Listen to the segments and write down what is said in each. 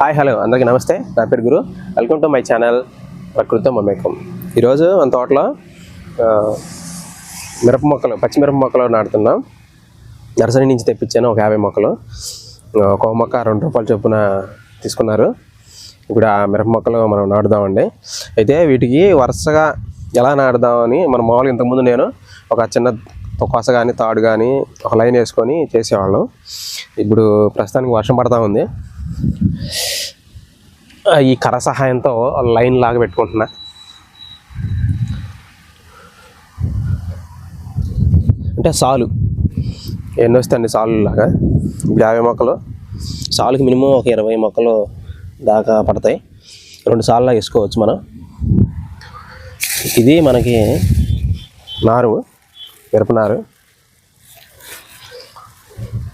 Hi hello. అందరికీ నమస్తే. నా పేరు Guru. Welcome to my channel Prakruthi Mamekam. ఈరోజు మన తోటలో మిరప మొక్కలు పచ్చిమిరప మొక్కలు నాటుతున్నాం. నర్సరీ నుంచి తెప్పించాను ఒక యాభై మొక్కలు. ఒక మొక్క రెండు రూపాయలు చొప్పున తీసుకున్నారు. ఇప్పుడు ఆ మిరప మొక్కలు మనం నాటుదామండి. అయితే వీటికి వరుసగా ఎలా నాటుదామని మనం మామూలుగా ఇంతకుముందు నేను ఒక చిన్న కొస కానీ తాడు కానీ ఒక లైన్ వేసుకొని చేసేవాళ్ళం. ఇప్పుడు ప్రస్తుతానికి వర్షం పడతా ఉంది. ఈ కర్ర సహాయంతో లైన్ లాగా పెట్టుకుంటున్నా. అంటే సాలు. ఎన్ని వస్తాయండి సాలు లాగా. ఇప్పుడు యాభై మొక్కలు. సాలుకి మినిమం ఒక ఇరవై మొక్కలు దాకా పడతాయి. రెండు సార్లు వేసుకోవచ్చు మనం. ఇది మనకి నారు మిరపనారు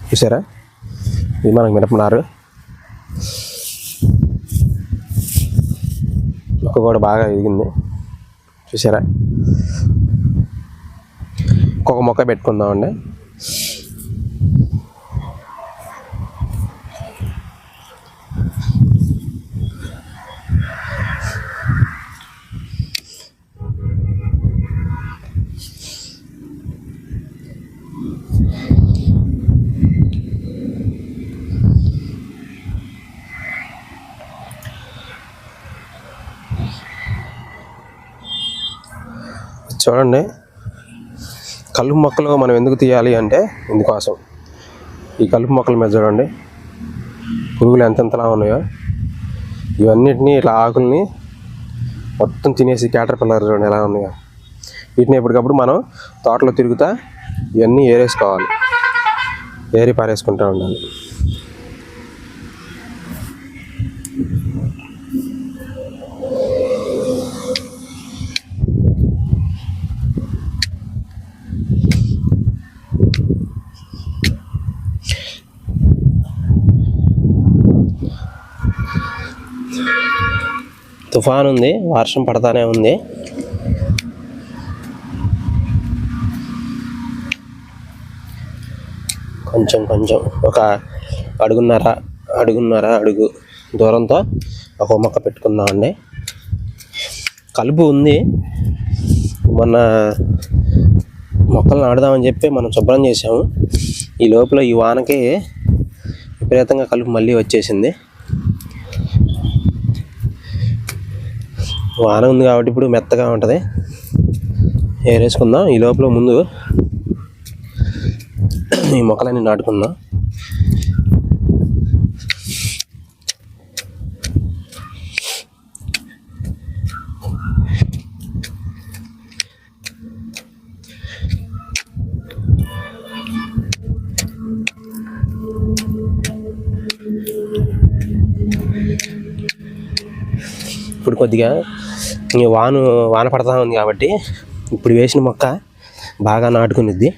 చూసారా ఇది మనకు మిరపనారు మొక్క కూడా బాగా ఎదిగింది చూసారా ఒక్కొక్క మొక్క పెట్టుకుందామండి. చూడండి. కలుపు మొక్కలు మనం ఎందుకు తీయాలి అంటే ఇందుకోసం. ఈ కలుపు మొక్కల మీద చూడండి. పురుగులు ఎంతెంతలా ఉన్నాయో. ఇవన్నిటిని ఇట్లా ఆకుల్ని మొత్తం తినేసి క్యాటర్ పిల్లర్ చూడండి ఎలా ఉన్నాయో. వీటిని ఎప్పటికప్పుడు మనం తోటలో తిరుగుతా ఇవన్నీ ఏరేసుకోవాలి. ఏరి పారేసుకుంటూ ఉండాలి. తుఫాన్ ఉంది వర్షం పడతానే ఉంది. కొంచెం కొంచెం ఒక అడుగున్నర అడుగున్నర అడుగు దూరంతో ఒక మొక్క పెట్టుకుందామండి. కలుపు ఉంది. మొన్న మొక్కలు నాటుదామని చెప్పి మనం శుభ్రం చేసాము ఈ లోపల ఈ వానకి విపరీతంగా కలుపు మళ్ళీ వచ్చేసింది. వాన ఉంది కాబట్టి ఇప్పుడు మెత్తగా ఉంటుంది. ఏరేసుకుందాం. ఈ లోపల ముందు ఈ మొక్కలన్నీ నాటుకుందాం. కొద్దిగా ఈ వాన వాన పడతా ఉంది కాబట్టి ఇప్పుడు వేసిన మొక్క బాగా నాటుకునిద్ది.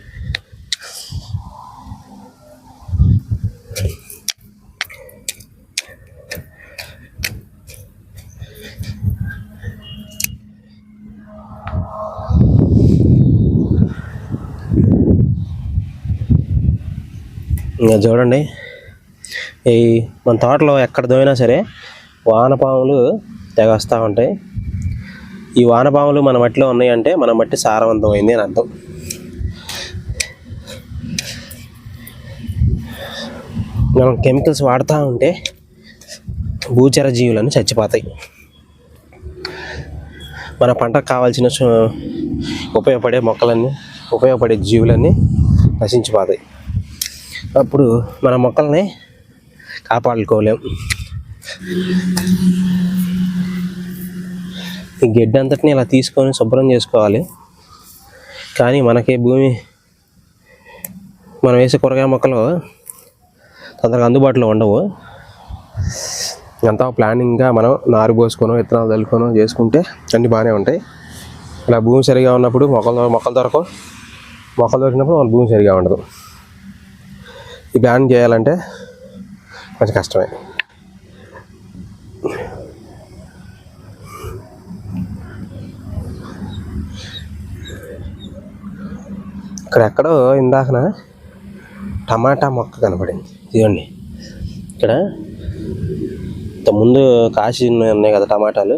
ఇంకా చూడండి. ఈ మన తోటలో ఎక్కడ దోయినా సరే వానపాములు తెగ వస్తూ ఉంటాయి. ఈ వానపాములు మన మట్టిలో ఉన్నాయంటే మన మట్టి సారవంతమైంది అని అర్థం. మనం కెమికల్స్ వాడుతూ ఉంటే భూచర జీవులను చచ్చిపోతాయి. మన పంటకు కావాల్సిన ఉపయోగపడే మొక్కలన్నీ ఉపయోగపడే జీవులన్నీ నశించిపోతాయి. అప్పుడు మన మొక్కల్ని కాపాడుకోలేం. ఈ గడ్డి అంతటిని ఇలా తీసుకొని శుభ్రం చేసుకోవాలి. కానీ మనకి భూమి మనం వేసే కూరగాయ మొక్కలు తొందరగా అందుబాటులో ఉండవు. అంతా ప్లానింగ్గా మనం నారు పోసుకొని విత్తనాలు చల్లుకోనో చేసుకుంటే అన్నీ బాగానే ఉంటాయి. ఇలా భూమి సరిగా ఉన్నప్పుడు మొక్కలు మొక్కలు దొరకవు. మొక్కలు దొరికినప్పుడు మన భూమి సరిగా ఉండదు. ఈ ప్లాన్ చేయాలంటే కొంచెం కష్టమే. ఇక్కడ ఎక్కడో ఇందాకన టమాటా మొక్క కనపడింది. ఇదిగోండి. ఇక్కడ ఇంత ముందు కాసి ఉన్నాయి కదా టమాటాలు.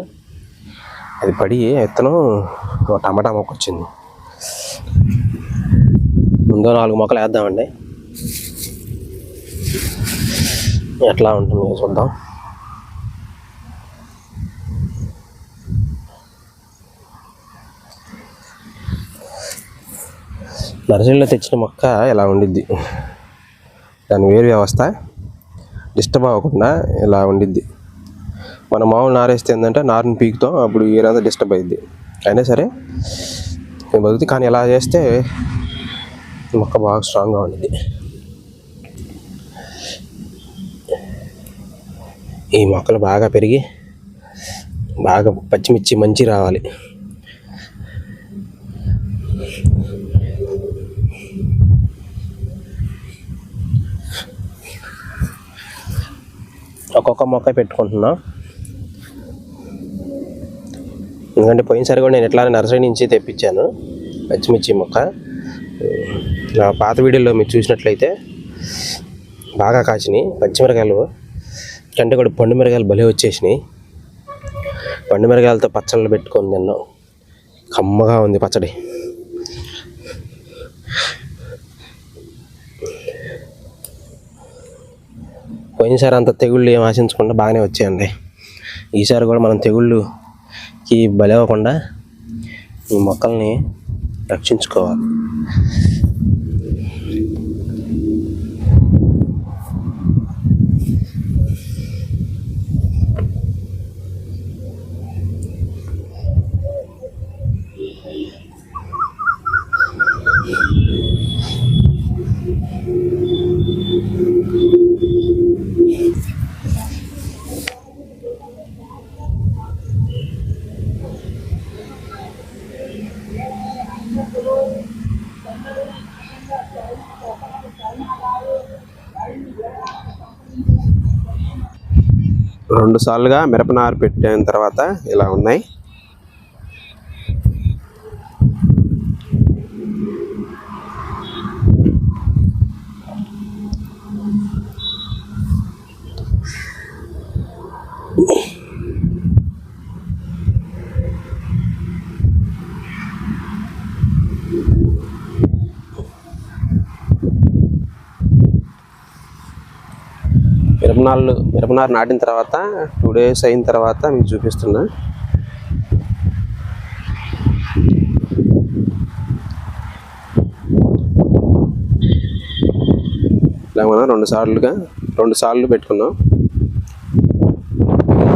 అది పడి విత్తనం టమాటా మొక్క వచ్చింది. ముందు నాలుగు మొక్కలు వేద్దామండి. ఎట్లా ఉంటుంది చూద్దాం. నర్సరీలో తెచ్చిన మొక్క ఇలా ఉండిద్ది? దాని వేరు వ్యవస్థ డిస్టర్బ్ అవ్వకుండా ఇలా ఉండిద్ది? మనం మామూలు నారేస్తే ఏంటంటే నారుని పీకుతాం అప్పుడు ఏరంతా డిస్టర్బ్ అయింది అయినా సరే నేను బతుకుతుంది కానీ ఇలా చేస్తే మొక్క బాగా స్ట్రాంగ్గా ఉండిద్ది. ఈ మొక్కలు బాగా పెరిగి బాగా పచ్చిమిర్చి మంచి రావాలి. ఒక్కొక్క మొక్క పెట్టుకుంటున్నా. ఎందుకంటే పోయినసారి కూడా నేను ఎట్లా నర్సరీ నుంచి తెప్పించాను పచ్చిమిర్చి మొక్క. నా పాత వీడియోలో మీరు చూసినట్లయితే బాగా కాచినాయి పచ్చిమిరకాయలు. కంటే కూడా పండు మిరకాయలు భలే వచ్చేసినాయి. పండు మిరకాయలతో పచ్చళ్ళు పెట్టుకొని తిన్నాం. కమ్మగా ఉంది పచ్చడి. పోయినసారి అంత తెగుళ్ళు ఏం ఆశించకుండా బాగానే వచ్చాయండి. ఈసారి కూడా మనం తెగుళ్ళుకి బలవ్వకుండా ఈ మొక్కల్ని రక్షించుకోవాలి. రెండు సార్లుగా మిరపనారు పెట్టిన తర్వాత ఇలా ఉన్నాయి. మిరపనాళ్ళు మిరపనారు నాటిన తర్వాత టూ డేస్ అయిన తర్వాత మీకు చూపిస్తున్నా. ఇలా మనం రెండు సార్లుగా రెండు సార్లు పెట్టుకున్నాం.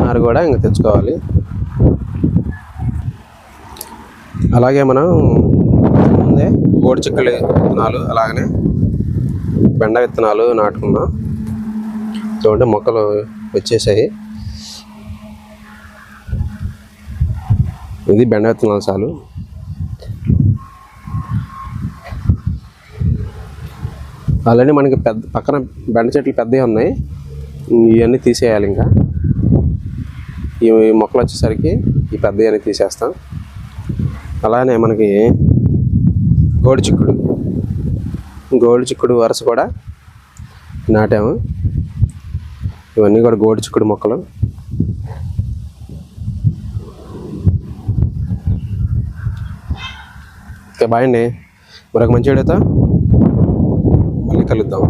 నారు కూడా ఇంకా తెచ్చుకోవాలి. అలాగే మనం ముందే గోడు చిక్కలు విత్తనాలు అలాగనే బెండ విత్తనాలు నాటుకున్నాం. చూడండి మొక్కలు వచ్చేసాయి. ఇది బెండ విత్తనాలు చాలు. ఆల్రెడీ మనకి పెద్ద పక్కన బెండ చెట్లు పెద్దవి ఉన్నాయి. ఇవన్నీ తీసేయాలి ఇంకా. ఈ మొక్కలు వచ్చేసరికి ఈ పెద్దవి అన్నీ తీసేస్తాం. అలానే మనకి గోడు చిక్కుడు గోడు చిక్కుడు వరుస కూడా నాటాము. ఇవన్నీ కూడా గోడు చిక్కుడు మొక్కలు. ఓకే బాయ్ అండి. మరొక మంచి వీడియోతో మళ్ళీ కలుద్దాం.